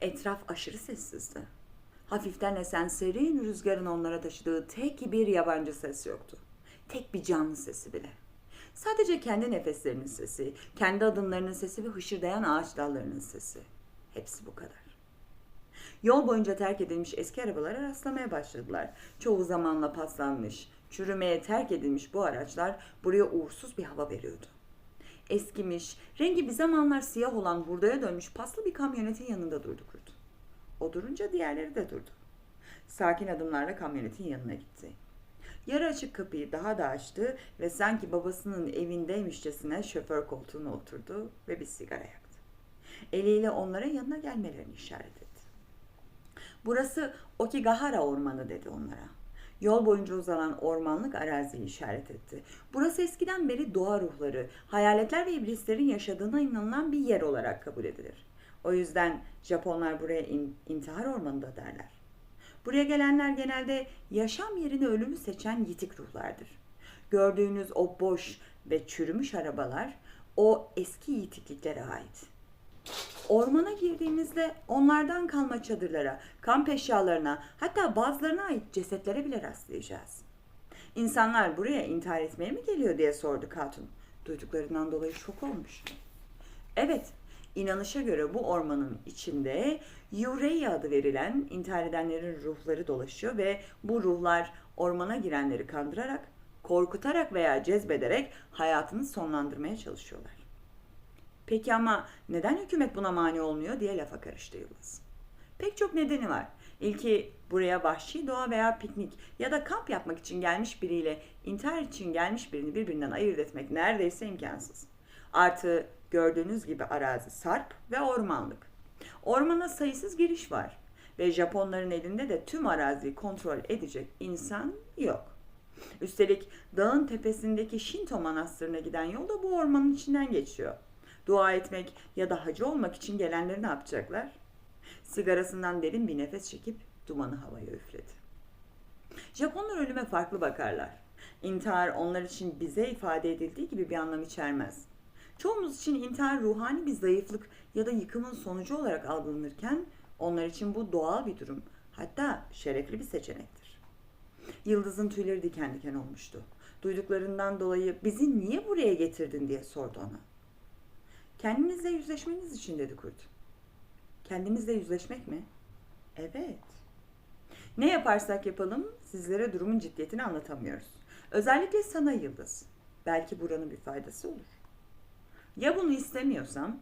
Etraf aşırı sessizdi. Hafiften esen serin rüzgarın onlara taşıdığı tek bir yabancı ses yoktu. Tek bir canlı sesi bile. Sadece kendi nefeslerinin sesi, kendi adımlarının sesi ve hışırdayan ağaç dallarının sesi. Hepsi bu kadar. Yol boyunca terk edilmiş eski arabalara rastlamaya başladılar. Çoğu zamanla paslanmış, çürümeye terk edilmiş bu araçlar buraya uğursuz bir hava veriyordu. Eskimiş, rengi bir zamanlar siyah olan hurdaya dönmüş paslı bir kamyonetin yanında durdu kurt. O durunca diğerleri de durdu. Sakin adımlarla kamyonetin yanına gitti. Yarı açık kapıyı daha da açtı ve sanki babasının evindeymişçesine şoför koltuğuna oturdu ve bir sigara yaktı. Eliyle onlara yanına gelmelerini işaret etti. Burası Okigahara Ormanı dedi onlara. Yol boyunca uzanan ormanlık araziyi işaret etti. Burası eskiden beri doğa ruhları, hayaletler ve iblislerin yaşadığına inanılan bir yer olarak kabul edilir. O yüzden Japonlar buraya in- intihar ormanı da derler. Buraya gelenler genelde yaşam yerini ölümü seçen yitik ruhlardır. Gördüğünüz o boş ve çürümüş arabalar o eski yitikliklere ait. Ormana girdiğimizde onlardan kalma çadırlara, kamp eşyalarına, hatta bazılarına ait cesetlere bile rastlayacağız. İnsanlar buraya intihar etmeye mi geliyor diye sordu Katun. Duyduklarından dolayı şok olmuştu. Evet, inanışa göre bu ormanın içinde Yurei adı verilen intihar edenlerin ruhları dolaşıyor ve bu ruhlar ormana girenleri kandırarak, korkutarak veya cezbederek hayatını sonlandırmaya çalışıyorlar. Peki ama neden hükümet buna mani olmuyor diye lafa karıştı Yıldız. Pek çok nedeni var. İlki buraya vahşi doğa veya piknik ya da kamp yapmak için gelmiş biriyle intihar için gelmiş birini birbirinden ayırt etmek neredeyse imkansız. Artı gördüğünüz gibi arazi sarp ve ormanlık. Ormana sayısız giriş var ve Japonların elinde de tüm araziyi kontrol edecek insan yok. Üstelik dağın tepesindeki Shinto manastırına giden yol da bu ormanın içinden geçiyor. Dua etmek ya da hacı olmak için gelenleri ne yapacaklar? Sigarasından derin bir nefes çekip dumanı havaya üfledi. Japonlar ölüme farklı bakarlar. İntihar onlar için bize ifade edildiği gibi bir anlam içermez. Çoğumuz için intihar ruhani bir zayıflık ya da yıkımın sonucu olarak algılanırken onlar için bu doğal bir durum. Hatta şerefli bir seçenektir. Yıldız'ın tüyleri diken diken olmuştu. Duyduklarından dolayı bizi niye buraya getirdin diye sordu ona. Kendinizle yüzleşmeniz için dedi kurt. Kendimizle yüzleşmek mi? Evet. Ne yaparsak yapalım sizlere durumun ciddiyetini anlatamıyoruz. Özellikle sana Yıldız. Belki buranın bir faydası olur. Ya bunu istemiyorsam?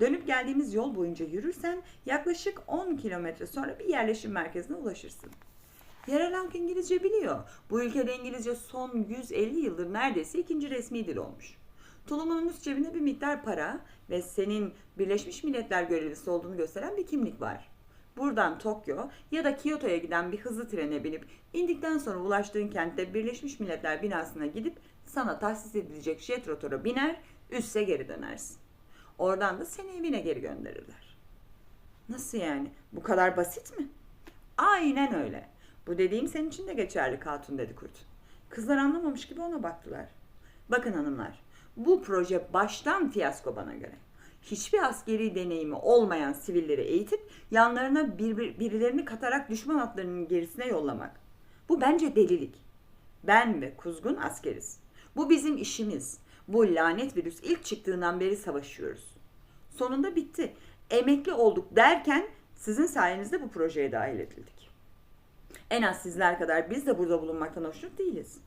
Dönüp geldiğimiz yol boyunca yürürsen yaklaşık 10 kilometre sonra bir yerleşim merkezine ulaşırsın. Yerel halk İngilizce biliyor. Bu ülkede İngilizce son 150 yıldır neredeyse ikinci resmi dil olmuş. Tulumunun üst cebinde bir miktar para ve senin Birleşmiş Milletler görevlisi olduğunu gösteren bir kimlik var. Buradan Tokyo ya da Kyoto'ya giden bir hızlı trene binip indikten sonra ulaştığın kentte Birleşmiş Milletler binasına gidip sana tahsis edilecek jet rotora biner, üsse geri dönersin. Oradan da seni evine geri gönderirler. Nasıl yani? Bu kadar basit mi? Aynen öyle. Bu dediğim senin için de geçerli Katun dedi kurt. Kızlar anlamamış gibi ona baktılar. Bakın hanımlar, bu proje baştan fiyasko bana göre. Hiçbir askeri deneyimi olmayan sivilleri eğitip yanlarına bir, bir- birilerini katarak düşman atlarının gerisine yollamak. Bu bence delilik. Ben ve Kuzgun askeriz. Bu bizim işimiz. Bu lanet virüs ilk çıktığından beri savaşıyoruz. Sonunda bitti. Emekli olduk derken sizin sayenizde bu projeye dahil edildik. En az sizler kadar biz de burada bulunmaktan hoşnut değiliz.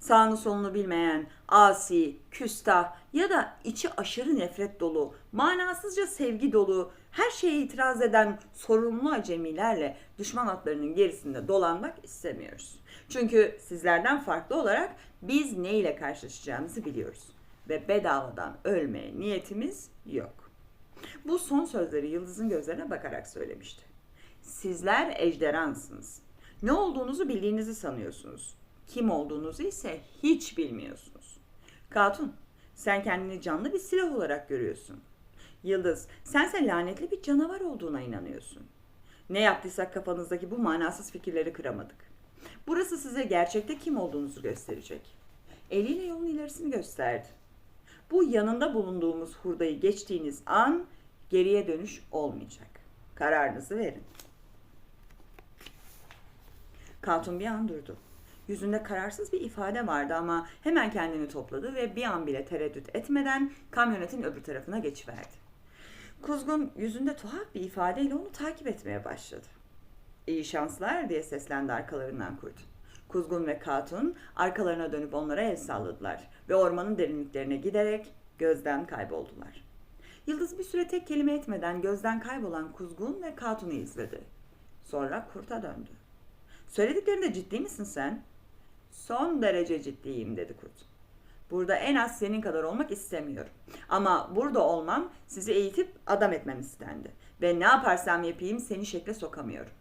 Sağını solunu bilmeyen, asi, küstah ya da içi aşırı nefret dolu, manasızca sevgi dolu, her şeye itiraz eden sorumlu acemilerle düşman atlarının gerisinde dolanmak istemiyoruz. Çünkü sizlerden farklı olarak biz ne ile karşılaşacağımızı biliyoruz. Ve bedavadan ölmeye niyetimiz yok. Bu son sözleri Yıldız'ın gözlerine bakarak söylemişti. Sizler ejderhansınız. Ne olduğunuzu bildiğinizi sanıyorsunuz. Kim olduğunuzu ise hiç bilmiyorsunuz. Katun, sen kendini canlı bir silah olarak görüyorsun. Yıldız, sense lanetli bir canavar olduğuna inanıyorsun. Ne yaptıysak kafanızdaki bu manasız fikirleri kıramadık. Burası size gerçekte kim olduğunuzu gösterecek. Eliyle yolun ilerisini gösterdi. Bu yanında bulunduğumuz hurdayı geçtiğiniz an geriye dönüş olmayacak. Kararınızı verin. Katun bir an durdu. Yüzünde kararsız bir ifade vardı ama hemen kendini topladı ve bir an bile tereddüt etmeden kamyonetin öbür tarafına geçiverdi. Kuzgun yüzünde tuhaf bir ifadeyle onu takip etmeye başladı. İyi şanslar diye seslendi arkalarından kurt. Kuzgun ve Katun arkalarına dönüp onlara el salladılar ve ormanın derinliklerine giderek gözden kayboldular. Yıldız bir süre tek kelime etmeden gözden kaybolan Kuzgun ve Katun'u izledi. Sonra kurta döndü. Söylediklerinde ciddi misin sen? Son derece ciddiyim dedi kurt. Burada en az senin kadar olmak istemiyorum. Ama burada olmam sizi eğitip adam etmem istendi. Ve ne yaparsam yapayım seni şekle sokamıyorum.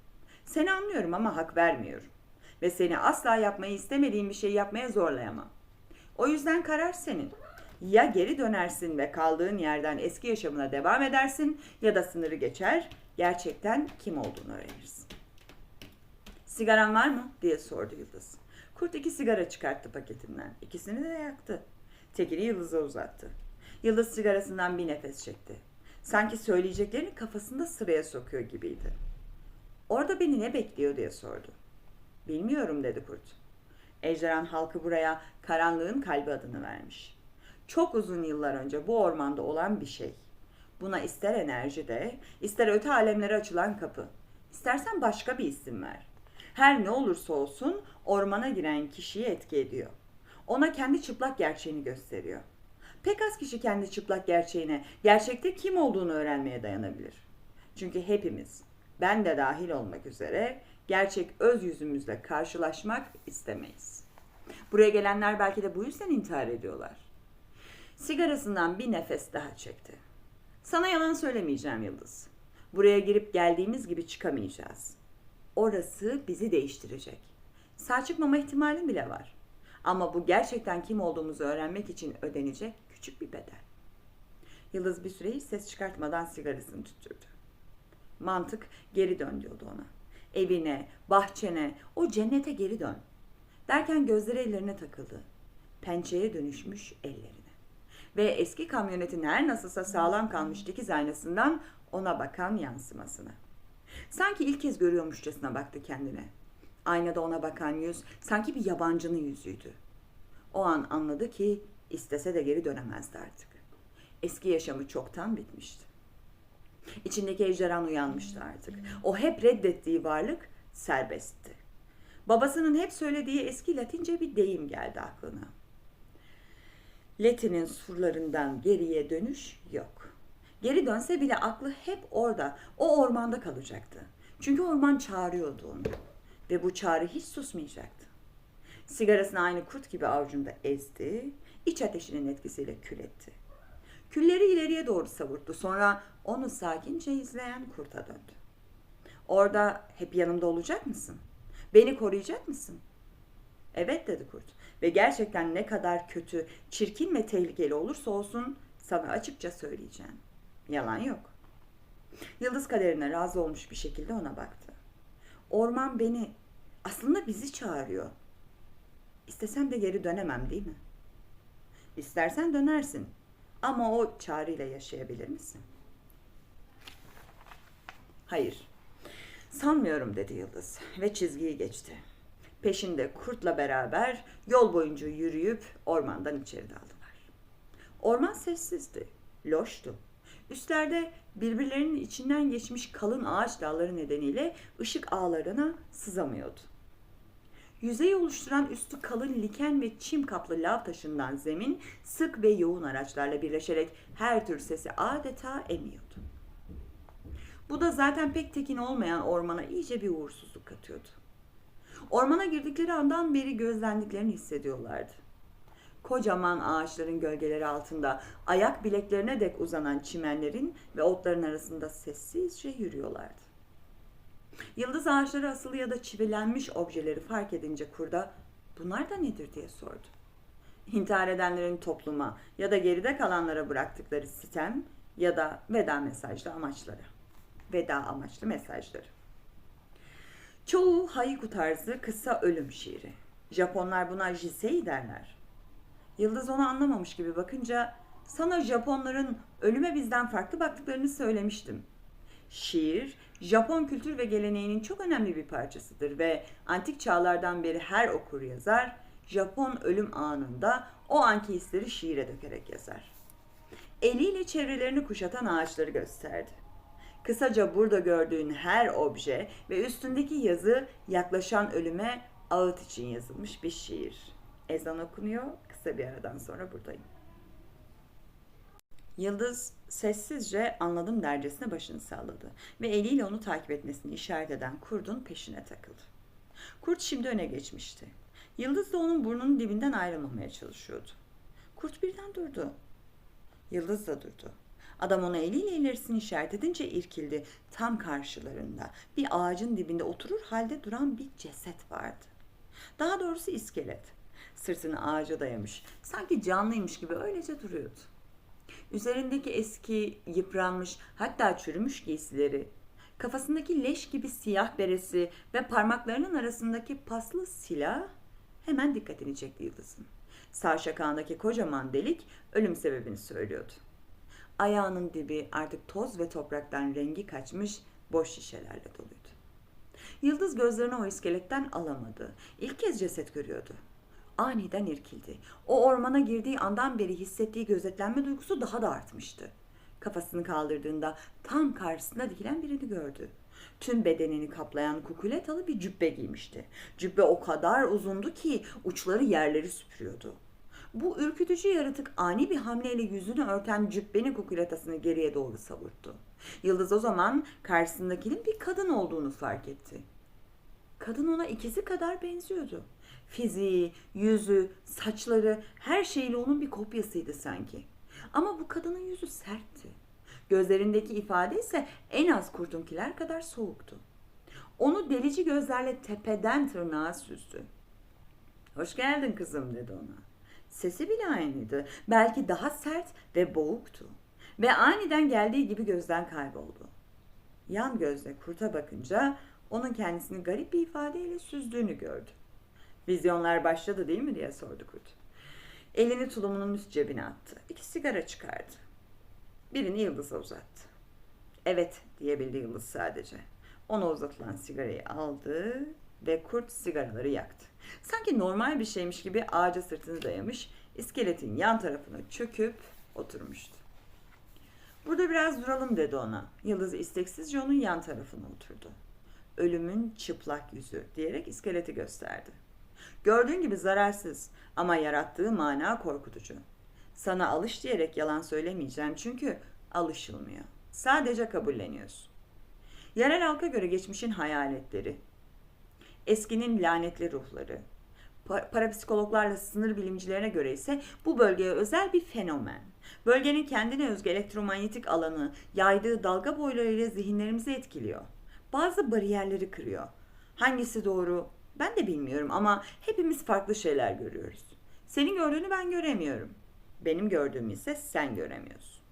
Seni anlıyorum ama hak vermiyorum. Ve seni asla yapmayı istemediğim bir şey yapmaya zorlayamam. O yüzden karar senin. Ya geri dönersin ve kaldığın yerden eski yaşamına devam edersin ya da sınırı geçer, gerçekten kim olduğunu öğrenirsin. Sigaran var mı? diye sordu Yıldız. Kurt iki sigara çıkarttı paketinden. İkisini de yaktı. Tekini Yıldız'a uzattı. Yıldız sigarasından bir nefes çekti. Sanki söyleyeceklerini kafasında sıraya sokuyor gibiydi. Orada beni ne bekliyor diye sordu. Bilmiyorum dedi kurt. Ejderhan halkı buraya karanlığın kalbi adını vermiş. Çok uzun yıllar önce bu ormanda olan bir şey. Buna ister enerji de, ister öte alemlere açılan kapı. İstersen başka bir isim ver. Her ne olursa olsun ormana giren kişiyi etki ediyor. Ona kendi çıplak gerçeğini gösteriyor. Pek az kişi kendi çıplak gerçeğine, gerçekte kim olduğunu öğrenmeye dayanabilir. Çünkü hepimiz, ben de dahil olmak üzere, gerçek öz yüzümüzle karşılaşmak istemeyiz. Buraya gelenler belki de bu yüzden intihar ediyorlar. Sigarasından bir nefes daha çekti. Sana yalan söylemeyeceğim Yıldız. Buraya girip geldiğimiz gibi çıkamayacağız. Orası bizi değiştirecek. Sağ çıkmama ihtimalin bile var. Ama bu gerçekten kim olduğumuzu öğrenmek için ödenecek küçük bir bedel. Yıldız bir süre hiç ses çıkartmadan sigarasını tüttürdü. Mantık geri dön diyordu ona. Evine, bahçene, o cennete geri dön. Derken gözleri ellerine takıldı. Pençeye dönüşmüş ellerine. Ve eski kamyonetin her nasılsa sağlam kalmış dikiz aynasından ona bakan yansımasına. Sanki ilk kez görüyormuşçasına baktı kendine. Aynada ona bakan yüz sanki bir yabancının yüzüydü. O an anladı ki istese de geri dönemezdi artık. Eski yaşamı çoktan bitmişti. İçindeki ejderhan uyanmıştı artık. O hep reddettiği varlık serbestti. Babasının hep söylediği eski Latince bir deyim geldi aklına. Latin'in surlarından geriye dönüş yok. Geri dönse bile aklı hep orada, o ormanda kalacaktı. Çünkü orman çağırıyordu onu. Ve bu çağrı hiç susmayacaktı. Sigarasını aynı kurt gibi avucunda ezdi, iç ateşinin etkisiyle kül etti. Külleri ileriye doğru savurttu. Sonra onu sakince izleyen kurta döndü. Orada hep yanımda olacak mısın? Beni koruyacak mısın? Evet dedi kurt. Ve gerçekten ne kadar kötü, çirkin ve tehlikeli olursa olsun sana açıkça söyleyeceğim. Yalan yok. Yıldız kaderine razı olmuş bir şekilde ona baktı. Orman beni, aslında bizi çağırıyor. İstesem de geri dönemem değil mi? İstersen dönersin. Ama o çağrıyla yaşayabilir misin? Hayır. Sanmıyorum dedi Yıldız ve çizgiyi geçti. Peşinde kurtla beraber yol boyunca yürüyüp ormandan içeri daldılar. Orman sessizdi, loştu. Üstlerde birbirlerinin içinden geçmiş kalın ağaç dalları nedeniyle ışık ağlarına sızamıyordu. Yüzeyi oluşturan üstü kalın liken ve çim kaplı lav taşından zemin sık ve yoğun araçlarla birleşerek her tür sesi adeta emiyordu. Bu da zaten pek tekin olmayan ormana iyice bir uğursuzluk katıyordu. Ormana girdikleri andan beri gözlendiklerini hissediyorlardı. Kocaman ağaçların gölgeleri altında ayak bileklerine dek uzanan çimenlerin ve otların arasında sessizce yürüyorlardı. Yıldız ağaçları asılı ya da çivilenmiş objeleri fark edince kurda bunlar da nedir diye sordu. İntihar edenlerin topluma ya da geride kalanlara bıraktıkları sitem ya da veda mesajlı amaçları. Veda amaçlı mesajları. Çoğu haiku tarzı kısa ölüm şiiri. Japonlar buna jisei derler. Yıldız onu anlamamış gibi bakınca sana Japonların ölüme bizden farklı baktıklarını söylemiştim. Şiir Japon kültür ve geleneğinin çok önemli bir parçasıdır ve antik çağlardan beri her okur yazar Japon ölüm anında o anki hisleri şiire dökerek yazar. Eliyle çevrelerini kuşatan ağaçları gösterdi. Kısaca burada gördüğün her obje ve üstündeki yazı yaklaşan ölüme ağıt için yazılmış bir şiir. Ezan okunuyor. Kısa bir aradan sonra buradayım. Yıldız sessizce anladım dercesine başını salladı ve eliyle onu takip etmesini işaret eden kurdun peşine takıldı. Kurt şimdi öne geçmişti. Yıldız da onun burnunun dibinden ayrılmamaya çalışıyordu. Kurt birden durdu. Yıldız da durdu. Adam ona eliyle ilerisini işaret edince irkildi. Tam karşılarında bir ağacın dibinde oturur halde duran bir ceset vardı. Daha doğrusu iskelet. Sırtını ağaca dayamış. Sanki canlıymış gibi öylece duruyordu. Üzerindeki eski, yıpranmış, hatta çürümüş giysileri, kafasındaki leş gibi siyah beresi ve parmaklarının arasındaki paslı silah hemen dikkatini çekti Yıldız'ın. Sağ şakağındaki kocaman delik ölüm sebebini söylüyordu. Ayağının dibi artık toz ve topraktan rengi kaçmış boş şişelerle doluydu. Yıldız gözlerini o iskeletten alamadı. İlk kez ceset görüyordu. Aniden irkildi. O ormana girdiği andan beri hissettiği gözetlenme duygusu daha da artmıştı. Kafasını kaldırdığında tam karşısında dikilen birini gördü. Tüm bedenini kaplayan kukuletalı bir cübbe giymişti. Cübbe o kadar uzundu ki uçları yerleri süpürüyordu. Bu ürkütücü yaratık ani bir hamleyle yüzünü örten cübbenin kukuletasını geriye doğru savurttu. Yıldız o zaman karşısındakinin bir kadın olduğunu fark etti. Kadın ona ikisi kadar benziyordu. Fiziği, yüzü, saçları her şeyle onun bir kopyasıydı sanki. Ama bu kadının yüzü sertti. Gözlerindeki ifade ise en az kurtunkiler kadar soğuktu. Onu delici gözlerle tepeden tırnağa süzdü. Hoş geldin kızım dedi ona. Sesi bile aynıydı. Belki daha sert ve boğuktu. Ve aniden geldiği gibi gözden kayboldu. Yan gözle kurta bakınca onun kendisini garip bir ifadeyle süzdüğünü gördü. Vizyonlar başladı değil mi diye sordu kurt. Elini tulumunun üst cebine attı. İki sigara çıkardı. Birini Yıldız'a uzattı. Evet diyebildi Yıldız sadece. Ona uzatılan sigarayı aldı ve kurt sigaraları yaktı. Sanki normal bir şeymiş gibi ağaca sırtını dayamış, iskeletin yan tarafına çöküp oturmuştu. Burada biraz duralım dedi ona. Yıldız isteksizce onun yan tarafına oturdu. Ölümün çıplak yüzü diyerek iskeleti gösterdi. Gördüğün gibi zararsız ama yarattığı mana korkutucu. Sana alış diyerek yalan söylemeyeceğim çünkü alışılmıyor. Sadece kabulleniyorsun. Yerel halka göre geçmişin hayaletleri, eskinin lanetli ruhları, pa- parapsikologlarla sınır bilimcilerine göre ise bu bölgeye özel bir fenomen. Bölgenin kendine özgü elektromanyetik alanı yaydığı dalga boylarıyla zihinlerimizi etkiliyor. Bazı bariyerleri kırıyor. Hangisi doğru ben de bilmiyorum ama hepimiz farklı şeyler görüyoruz. Senin gördüğünü ben göremiyorum. Benim gördüğümü ise sen göremiyorsun.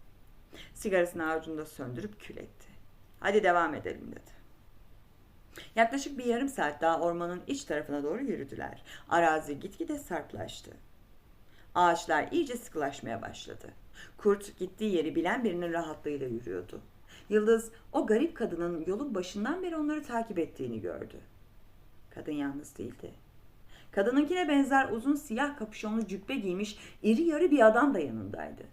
Sigarasını avucunda söndürüp kül etti. Hadi devam edelim dedi. Yaklaşık bir yarım saat daha ormanın iç tarafına doğru yürüdüler. Arazi gitgide sarplaştı. Ağaçlar iyice sıkılaşmaya başladı. Kurt gittiği yeri bilen birinin rahatlığıyla yürüyordu. Yıldız o garip kadının yolun başından beri onları takip ettiğini gördü. Kadın yalnız değildi. Kadınınkine benzer uzun siyah kapüşonlu cübbe giymiş iri yarı bir adam da yanındaydı.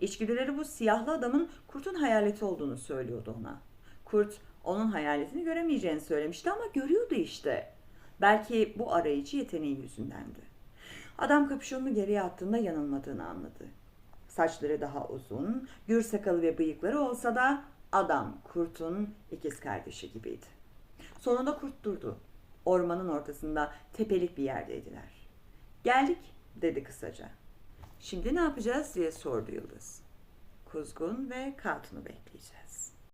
İçgüdüleri bu siyahlı adamın kurtun hayaleti olduğunu söylüyordu ona. Kurt onun hayaletini göremeyeceğini söylemişti ama görüyordu işte. Belki bu arayıcı yeteneği yüzündendi. Adam kapüşonunu geriye attığında yanılmadığını anladı. Saçları daha uzun, gür sakalı ve bıyıkları olsa da adam kurtun ikiz kardeşi gibiydi. Sonunda kurt durdu. Ormanın ortasında tepelik bir yerdeydiler. Geldik dedi kısaca. Şimdi ne yapacağız diye sordu Yıldız. Kuzgun ve Katun'u bekleyeceğiz.